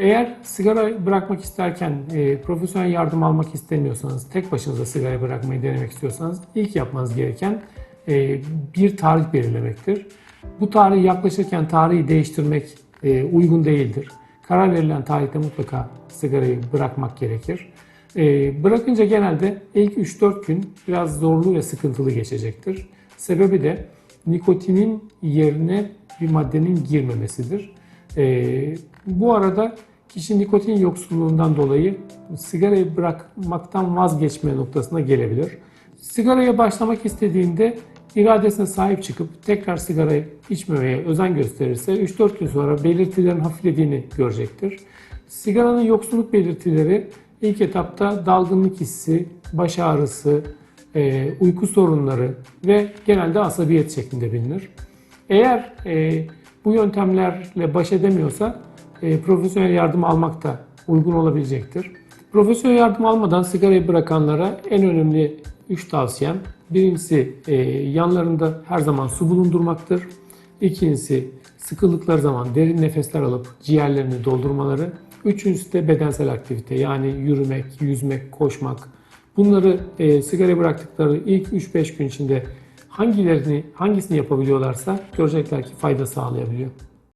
Eğer sigara bırakmak isterken e, profesyonel yardım almak istemiyorsanız, tek başınıza sigara bırakmayı denemek istiyorsanız ilk yapmanız gereken e, bir tarih belirlemektir. Bu tarih yaklaşırken tarihi değiştirmek e, uygun değildir. Karar verilen tarihte mutlaka sigarayı bırakmak gerekir. E, bırakınca genelde ilk 3-4 gün biraz zorlu ve sıkıntılı geçecektir. Sebebi de nikotinin yerine bir maddenin girmemesidir. E, bu arada kişi nikotin yoksulluğundan dolayı sigarayı bırakmaktan vazgeçme noktasına gelebilir. Sigaraya başlamak istediğinde iradesine sahip çıkıp tekrar sigarayı içmemeye özen gösterirse 3-4 gün sonra belirtilerin hafiflediğini görecektir. Sigaranın yoksulluk belirtileri ilk etapta dalgınlık hissi, baş ağrısı, e, uyku sorunları ve genelde asabiyet şeklinde bilinir. Eğer e, bu yöntemlerle baş edemiyorsa e, profesyonel yardım almak da uygun olabilecektir. Profesyonel yardım almadan sigarayı bırakanlara en önemli 3 tavsiyem. Birincisi e, yanlarında her zaman su bulundurmaktır. İkincisi sıkıldıkları zaman derin nefesler alıp ciğerlerini doldurmaları. Üçüncüsü de bedensel aktivite yani yürümek, yüzmek, koşmak. Bunları e, sigara bıraktıkları ilk 3-5 gün içinde hangilerini hangisini yapabiliyorlarsa görecekler ki fayda sağlayabiliyor.